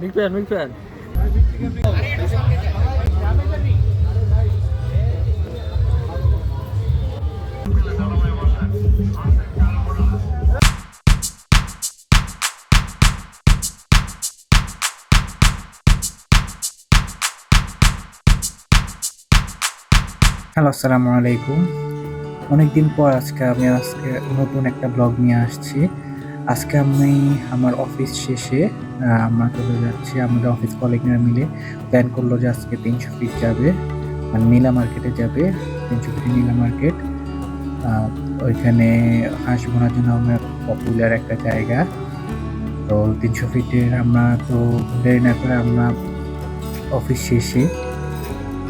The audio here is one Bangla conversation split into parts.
Big fan big fan hello আসসালামু আলাইকুম। অনেকদিন পর আজকে আমি আজকে নতুন একটা ব্লগ নিয়ে আসছি। আজকে আমি আমার অফিস শেষে আমরা চলে যাচ্ছি, আমাদের অফিস কলিগরা মিলে প্ল্যান করল যে আজকে তিনশো ফিট যাবে মানে নীলা মার্কেটে যাবে, তিনশো ফিট নীলা মার্কেট ওইখানে হাঁস বোনার জন্য আমরা পপুলার একটা জায়গা। তো তিনশো ফিটের আমরা তো দেরি না করে আমরা অফিস শেষে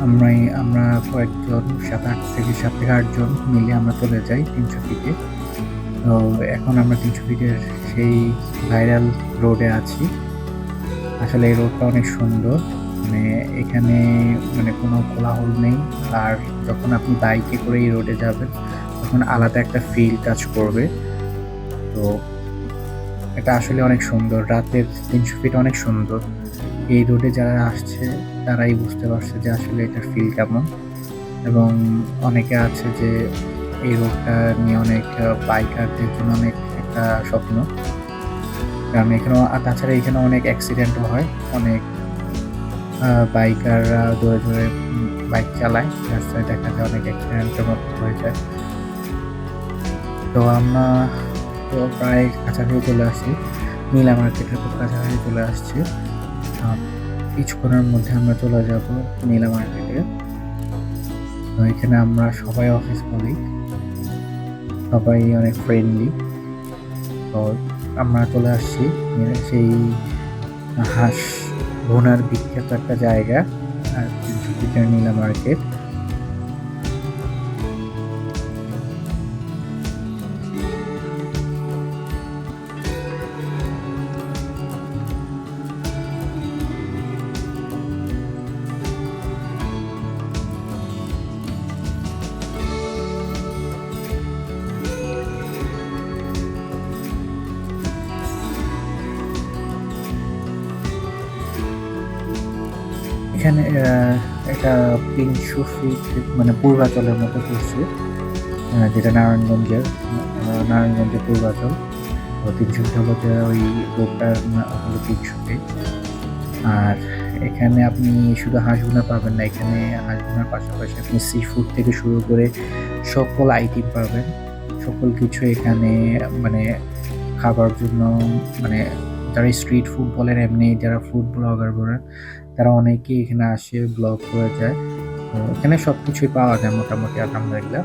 আমরাই, আমরা কয়েকজন, সাত আট থেকে সাত থেকে আটজন মিলে আমরা চলে যাই তিনশো ফিটে তো এখন আমরা তিনশো ফিটের সেই ভাইরাল রোডে আছি। আসলে এই রোডটা অনেক সুন্দর। মানে এখানে মানে কোনো কোলাহল নেই। আর যখন আপনি বাইকে করে এই রোডে যাবেন, তখন আলাদা একটা ফিল কাজ করবে। তো এটা আসলে অনেক সুন্দর। রাতের তিনশো ফিট অনেক সুন্দর। এই রোডে যারা আসছে, তারাই বুঝতে পারছে যে আসলে এটার ফিল কেমন। এবং অনেকে আছে যে এই রোডটা নিয়ে অনেক বাইকারদের জন্য অনেক একটা স্বপ্ন। কারণ এখানে, আর তাছাড়া এখানে অনেক অ্যাক্সিডেন্টও হয়। অনেক বাইকাররা জোরে জোরে বাইক চালায়। রাস্তায় দেখা যায় অনেক অ্যাক্সিডেন্টের মতো হয়ে যায়। তো আমরা তো প্রায় কাছাকাছি চলে আসি নীলা মার্কেটের খুব কাছাকাছি চলে আসছি। কিছুক্ষণের মধ্যে আমরা চলে যাব নীলা মার্কেটে। তো এখানে আমরা সবাই অফিস করি সবাই অনেক ফ্রেন্ডলি তো আমরা চলে আসছি সেই হাঁস ভুনার বিখ্যাত একটা জায়গা আর নীলা মার্কেট এখানে একটা তিনশো ফিট মানে পূর্বাচলের মতো করছে যেটা নারায়ণগঞ্জের নারায়ণগঞ্জের পূর্বাচল। তো তিনশো ফিট হলো যে ওই রোডটার হলো তিনশো ফিট আর এখানে আপনি শুধু হাঁসগুনা পাবেন না, এখানে হাঁসগুনার পাশাপাশি আপনি সি ফুড থেকে শুরু করে সকল আইটেম পাবেন। সকল কিছু এখানে মানে খাবার জন্য মানে যারা স্ট্রিট ফুড বলেন, এমনি যারা ফুড ব্লগার বলেন তারা অনেকেই এখানে আসে ব্লগ করে যায়। তো এখানে সব কিছুই পাওয়া যায় মোটামুটি আলহামদুলিল্লাহ।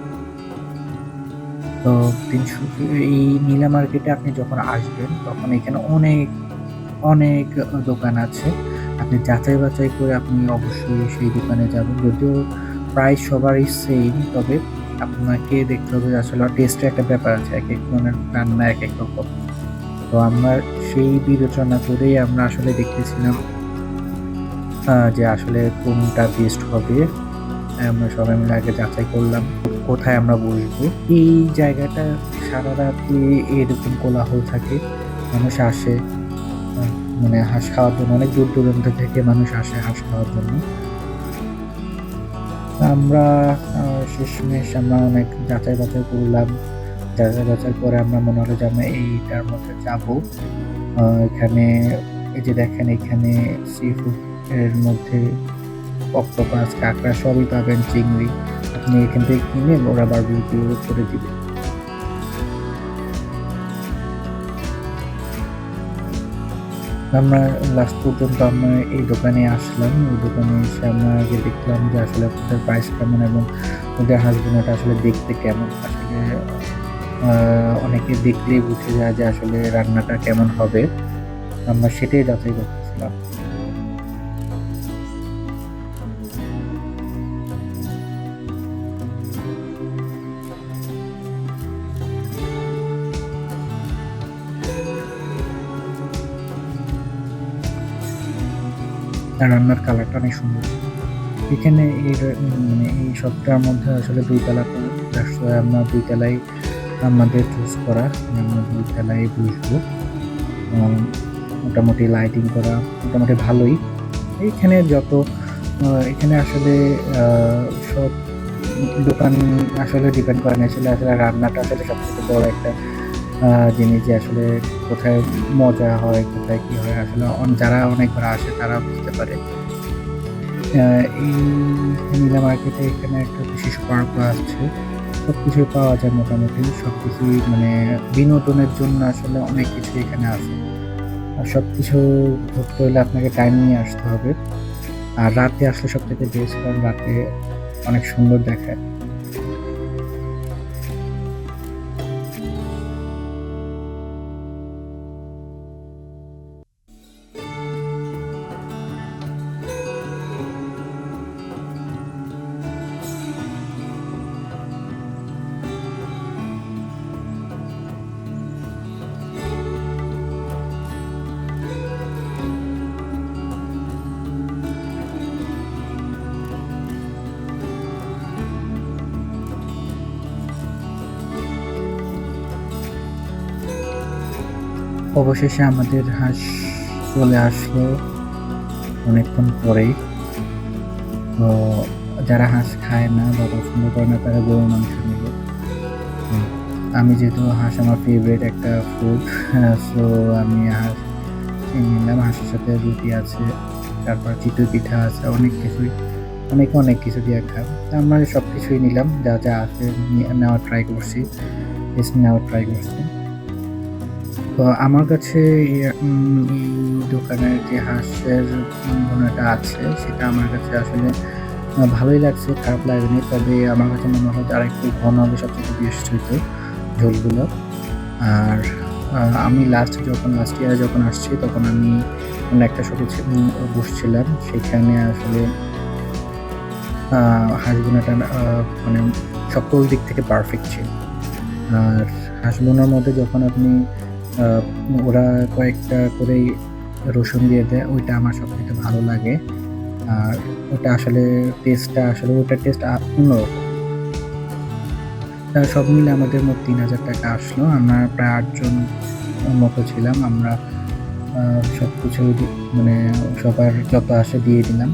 তো তিনশো এই নীলা মার্কেটে আপনি যখন আসবেন, তখন এখানে অনেক অনেক দোকান আছে। আপনি যাচাই বাছাই করে আপনি অবশ্যই সেই দোকানে যাবেন। যদিও প্রায় সবারই সেম তবে আপনাকে দেখতে হবে আসলে টেস্টের একটা ব্যাপার আছে, এক এক ধরনের রান্না, এক এক রকম। তো আমরা সেই বিবেচনা করেই আমরা আসলে দেখতেছিলাম যে আসলে কোনটা বেস্ট হবে, আমরা সবাই মিলে আগে যাচাই করলাম কোথায় আমরা বসবো। এই জায়গাটা সারা রাতে এরকম কোলাহল থাকে, মানুষ আসে মানে হাঁস খাওয়ার জন্য, অনেক দূর দূরান্ত থেকে মানুষ আসে হাঁস খাওয়ার জন্য। আমরা শেষমেশ আমরা অনেক যাচাই বাছাই করলাম। যাচাই বাছাই করে আমরা মনে হলো যে আমরা এইটার মধ্যে যাব। এখানে, এই যে দেখেন এখানে সি ফুড এর মধ্যে অক্টোপাস, কাঁকড়া সবই পাবেন চিংড়ি। আপনি এখান থেকে কিনে ওরা বারবিকিউ করে দিবে আমরা লাস্ট পর্যন্ত আমরা এই দোকানে আসলাম। এই দোকানে এসে আমরা আগে দেখলাম যে আসলে ওদের প্রাইস কেমন এবং ওদের হাঁসগুলোটা আসলে দেখতে কেমন। আসলে অনেকে দেখলেই বুঝে যায় যে আসলে রান্নাটা কেমন হবে। আমরা সেটাই যাচাই করতেছিলাম। আর রান্নার কালারটা অনেক সুন্দর। এখানে এই মানে এই সবটার মধ্যে আসলে দুই তলা আমরা দুই তলাই আমাদের চুজ করা আমরা দুই তলায় বসবো মোটামুটি লাইটিং করা মোটামুটি ভালোই। এইখানে যত এখানে আসলে সব দোকান আসলে ডিপেন্ড করে না, আসলে আসলে রান্নাটা আসলে সবথেকে বড় একটা জিনিস যে আসলে কোথায় মজা হয়, কোথায় কি হয়, আসলে যারা অনেকবার আসে তারা বুঝতে পারে। এই নীলা মার্কেটে এখানে একটা বিশেষ পার্কও আসছে সব কিছুই পাওয়া যায় মোটামুটি। সব কিছুই মানে বিনোদনের জন্য আসলে অনেক কিছু এখানে আছে। আর সব কিছু ঘুরতে হলে আপনাকে টাইম নিয়ে আসতে হবে। আর রাতে আসলে সব থেকে বেস্ট কারণ রাতে অনেক সুন্দর দেখায়। অবশেষে আমাদের হাঁস চলে আসলো অনেকক্ষণ পরেই। তো যারা হাঁস খায় না বা পছন্দ করে না তারা গরু মাংস হুম, আমি যেহেতু হাঁস আমার ফেভারিট একটা ফুড সো আমি হাঁস নিলাম। হাঁসের সাথে রুটি আছে তারপর চিতই পিঠা আছে অনেক কিছুই। অনেক অনেক কিছু দিয়ে তা আমরা সব কিছুই নিলাম যা যা আছে নেওয়ার ট্রাই করছি নেওয়ার ট্রাই করছি। তো আমার কাছে দোকানের যে হাঁসের ভুনাটা আছে সেটা আমার কাছে আসলে ভালোই লাগছে খারাপ লাগেনি। তবে আমার কাছে মনে হয় আর একটু ঘন হবে সবচেয়ে বেস্ট হইতো ঝোলগুলো। আর আমি লাস্ট যখন লাস্ট ইয়ারে যখন আসছি তখন আমি একটা শপে বসছিলাম। সেখানে আসলে আহ, হাঁস বোনাটা মানে সকল দিক থেকে পারফেক্ট ছিল। আর হাঁস বোনার মধ্যে যখন আপনি ওরা কয়েকটা করেই রসুন দিয়ে দেয়, ওইটা আমার সব থেকে ভালো লাগে। আর ওটা আসলে টেস্টটা আসলে, ওটার টেস্ট অন্যরকম। সব মিলে আমাদের মোট তিন হাজার টাকা আসলো। আমরা প্রায় আটজন মতো ছিলাম। আমরা সব কিছু মানে সবার যত আসে দিয়ে দিলাম।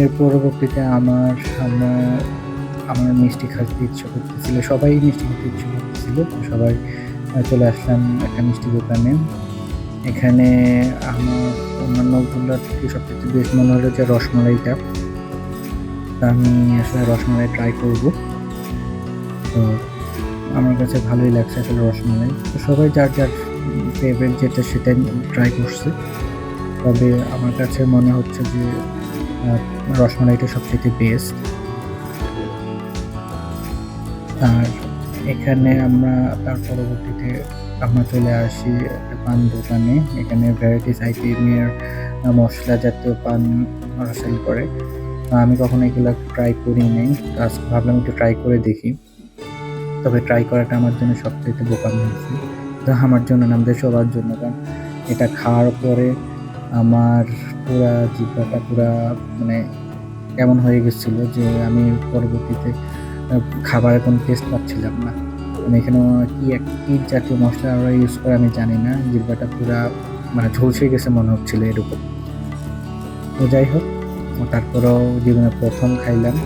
এর পরবর্তীতে আমার আমার আমার মিষ্টি খেতে ইচ্ছে করতেছিল, সবাই মিষ্টি খেতে ইচ্ছে করতেছিল। সবাই চলে আসলাম একটা মিষ্টি দোকানে। এখানে আমার অন্যান্যগুলোর থেকে সবথেকে বেশ মনে হলো যে রসমালাইটা। আমি আসলে রসমালাই ট্রাই করব। তো আমার কাছে ভালোই লাগছে আসলে রসমালাই। তো সবাই যার যার ফেভারিট যেটা সেটা ট্রাই করছে। তবে আমার কাছে মনে হচ্ছে যে রসমালাইটা সবচেয়ে বেস্ট আর এখানে আমরা তার পরবর্তীতে আমরা চলে আসি পান দোকানে। এখানে ভ্যারাইটিস আইটেমের মশলা জাতীয় পান সেল করে। আমি কখনো এগুলো ট্রাই করি নাই। তো আজকে ভাবলাম একটু ট্রাই করে দেখি। তবে ট্রাই করাটা আমার জন্য সবচেয়ে বোকামি হয়েছে। তো আমার জন্য আমাদের সবার জন্য। কারণ এটা খাওয়ার পরে আমার পুরা জিব্বাটা পুরা মানে এমন হয়ে গেছিল যে আমি পরবর্তীতে খাবারের কোনো টেস্ট পাচ্ছিলাম না। মানে এখানে কি এক, কি জাতীয় মশলা ওরা ইউজ করে আমি জানি না। জিব্বাটা পুরা মানে ঝলসে গেছে মনে হচ্ছিল এরকম। তো যাই হোক তারপরেও জীবনে প্রথম খাইলাম।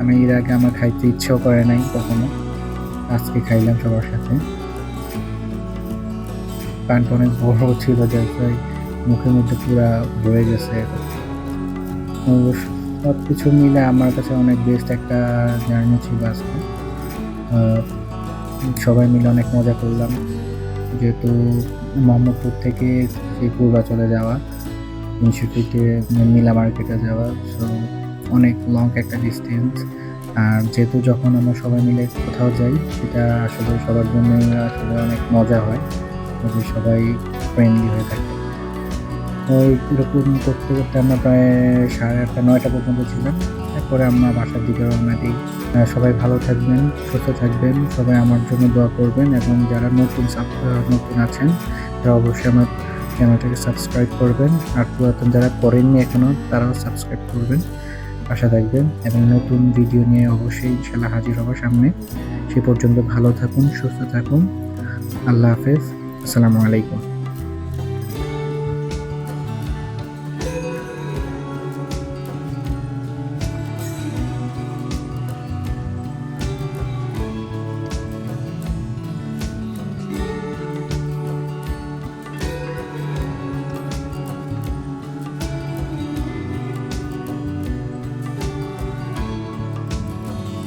আমি এর আগে আমার খাইতে ইচ্ছেও করে নাই কখনো। আজকে খাইলাম সবার সাথে। পানটা অনেক বড় ছিল, যার মুখের মধ্যে পুরা ভরে গেছে। সব কিছু মিলে আমার কাছে অনেক বেস্ট একটা জার্নি ছিল আজকে। সবাই মিলে অনেক মজা করলাম। যেহেতু মোহাম্মদপুর থেকে সেই পূর্বাচলে যাওয়া ফিটে নীলা মার্কেটে যাওয়া সো অনেক লং একটা ডিস্টেন্স আর যেহেতু যখন আমরা সবাই মিলে কোথাও যাই, সেটা আসলে সবার জন্য আসলে অনেক মজা হয় যে সবাই ফ্রেন্ডলি হয়ে থাকে। তো এরকম করতে করতে আমরা প্রায় সাড়ে আটটা, নয়টা পর্যন্ত ছিলাম। তারপরে আমরা বাসার দিকে রওনা দিই। সবাই ভালো থাকবেন, সুস্থ থাকবেন, সবাই আমার জন্য দোয়া করবেন এবং যারা নতুন নতুন আছেন, তারা অবশ্যই আমার চ্যানেলটাকে সাবস্ক্রাইব করবেন। আর পুরাতন যারা করেননি এখনও তারাও সাবস্ক্রাইব করবেন। পাশে থাকবেন এবং নতুন ভিডিও নিয়ে অবশ্যই ইনশাল্লাহ হাজির হবার সামনে। সে পর্যন্ত ভালো থাকুন, সুস্থ থাকুন। আল্লাহ হাফেজ। আসসালামু আলাইকুম।